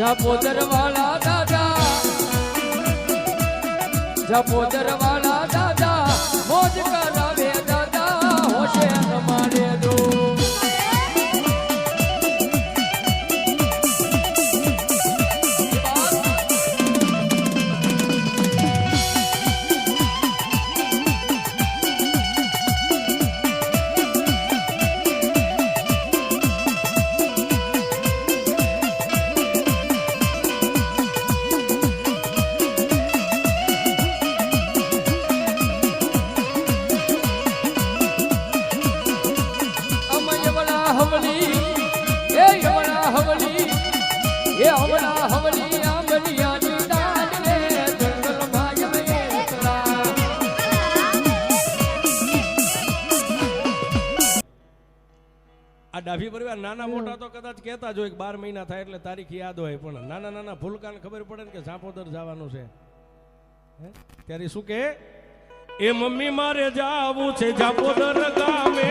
જપોદર વાળા દાદા જપોદર વાળા દાદા મોજ કરાવે આ ડાભી પરિવાર નાના મોટા તો કદાચ કહેતા જ હોય બાર મહિના થાય એટલે તારીખ યાદ હોય, પણ નાના નાના ભૂલકાને ખબર પડે ને કે સાપોદર જવાનું છે. ત્યારે શું કે? એ મમ્મી મારે જાવું છે જાપોદર ગામે.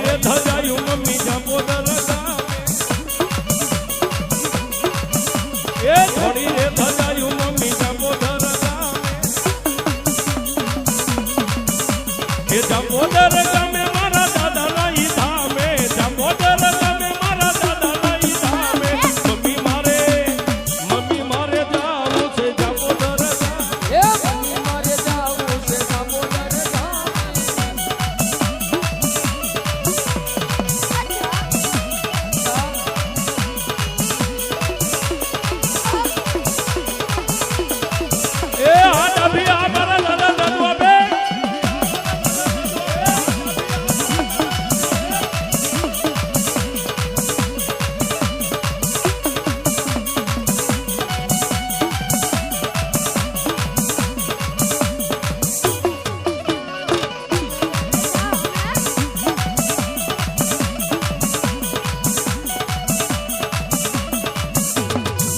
એ જાપોદર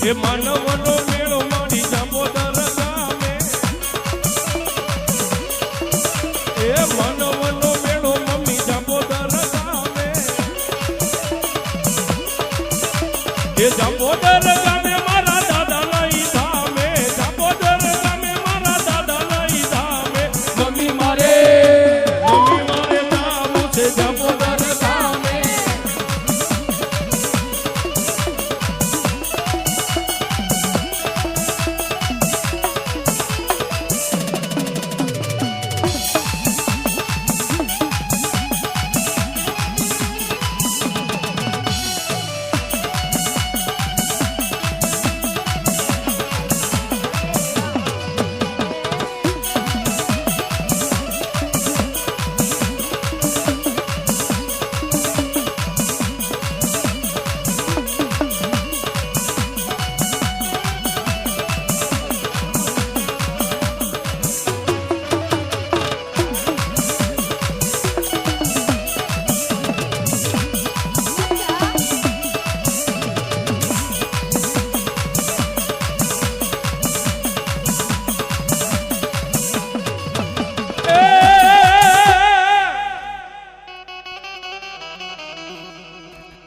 એ માનવનો મેળો મારી જાંબોદર ગામે એ માનવનો મેળો મમ્મી જાંબોદર ગામે એ જાંબોદર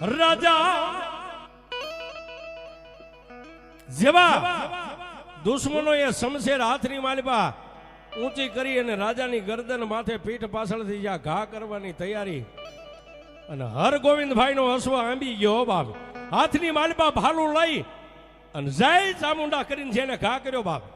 રાજા જેવા દુશ્મનો એ શમશેર હાથની માલિપા ઊંચી કરી અને રાજાની ગરદન માથે પીઠ પાછળથી જ્યાં ઘા કરવાની તૈયારી અને હર ગોવિંદભાઈ નો હસવો આંબી ગયો બાપ હાથની માલિપા ભાલું લઈ અને જય ચામુંડા કરીને જેને ઘા કર્યો બાપ